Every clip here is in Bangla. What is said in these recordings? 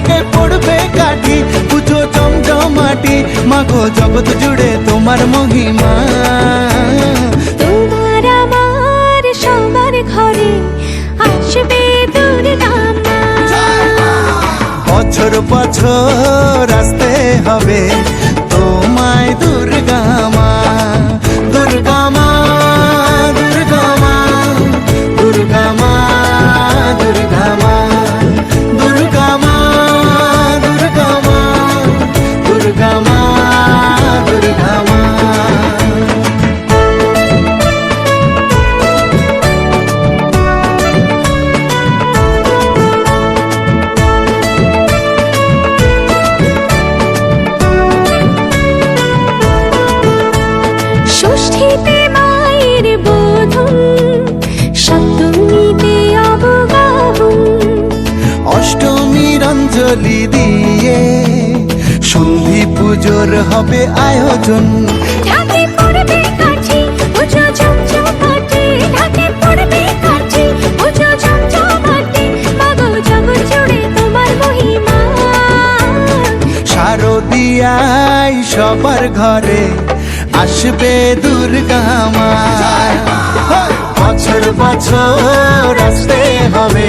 ঢাকে পড়বে কাঠি। পুজো জমজমাটি মাগো জগৎ জুড়ে তোমার মহিমা। তোমার আমার সবার ঘরে আসবে বছর বছর আসতে হবে। পুজোর হবে আয়োজন। ঢাকে পড়বে কাঠি পুজো জমজমাটি ঢাকে পড়বে কাঠি পুজো জমজমাটি মাগো জগৎ জুড়ে তোমার মহিমা। শারদিয়ায় সবার ঘরে আসবে দুর্গা মা। বছর বছর আসতে হবে।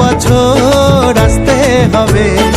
বছর আসতে হবে।